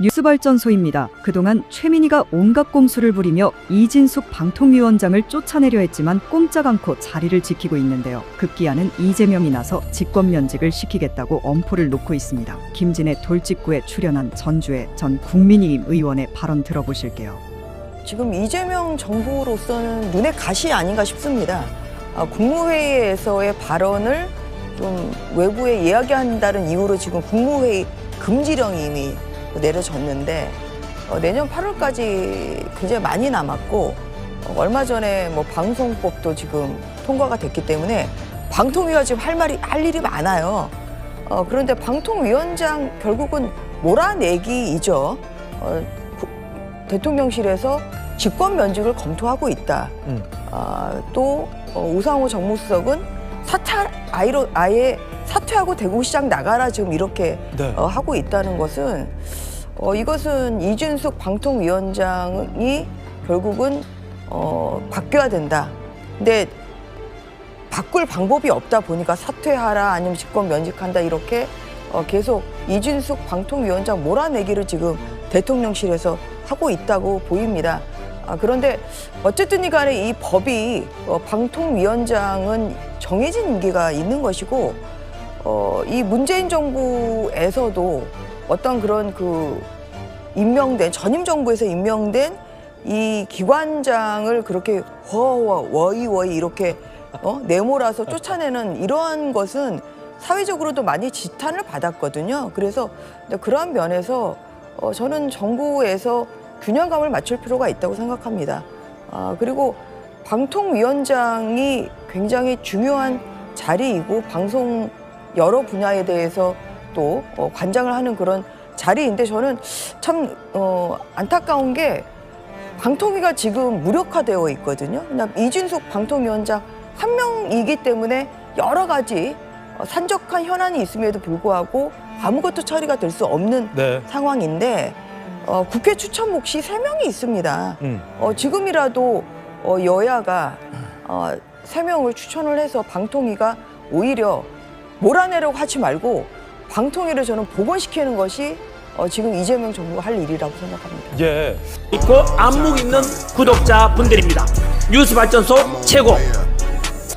뉴스발전소입니다. 그동안 최민희가 온갖 꼼수를 부리며 이진숙 방통위원장을 쫓아내려 했지만 꼼짝 않고 자리를 지키고 있는데요. 급기야는 이재명이 나서 직권면직을 시키겠다고 엄포를 놓고 있습니다. 김진의 돌직구에 출연한 전주의 전 국민의힘 의원의 발언 들어보실게요. 지금 이재명 정부로서는 눈에 가시 아닌가 싶습니다. 아, 국무회의에서의 발언을 좀 외부에 이야기한다는 이유로 지금 국무회의 금지령이 이미 내려졌는데 어, 내년 8월까지 굉장히 많이 남았고 어, 얼마 전에 뭐 방송법도 지금 통과가 됐기 때문에 방통위가 지금 할 말이 할 일이 많아요. 어, 그런데 방통위원장 결국은 몰아내기이죠. 어, 구- 대통령실에서 직권 면직을 검토하고 있다. 음. 아, 또 어, 우상호 정무수석은 사퇴 아이로 아예 사퇴하고 대구시장 나가라 지금 이렇게 네. 어, 하고 있다는 것은 어, 이것은 이준숙 방통위원장이 결국은 어, 바뀌어야 된다. 근데 바꿀 방법이 없다 보니까 사퇴하라 아니면 직권 면직한다 이렇게 어, 계속 이준숙 방통위원장 몰아내기를 지금 대통령실에서 하고 있다고 보입니다. 아, 그런데 어쨌든 간에 이 법이 어, 방통위원장은 정해진 임기가 있는 것이고 어, 이 문재인 정부에서도 어떤 그런 그 임명된 전임 정부에서 임명된 이 기관장을 그렇게 허허 워이 워이 이렇게 어? 내몰아서 쫓아내는 이러한 것은 사회적으로도 많이 지탄을 받았거든요. 그래서 그러한 면에서 어, 저는 정부에서 균형감을 맞출 필요가 있다고 생각합니다. 아, 그리고 방통위원장이 굉장히 중요한 자리이고 방송 여러 분야에 대해서 또 어, 관장을 하는 그런 자리인데 저는 참 어, 안타까운 게 방통위가 지금 무력화되어 있거든요. 이준숙 방통위원장 한 명이기 때문에 여러 가지 어, 산적한 현안이 있음에도 불구하고 아무것도 처리가 될 수 없는 네. 상황인데 어, 국회 추천 몫이 세 명이 있습니다. 음. 어, 지금이라도 어, 여야가 어, 세 명을 추천을 해서 방통위가 오히려 몰아내려고 하지 말고 방통위를 저는 복원시키는 것이 어, 지금 이재명 정부가 할 일이라고 생각합니다. 예. 있고 안목 있는 구독자 분들입니다. 뉴스 발전소 최고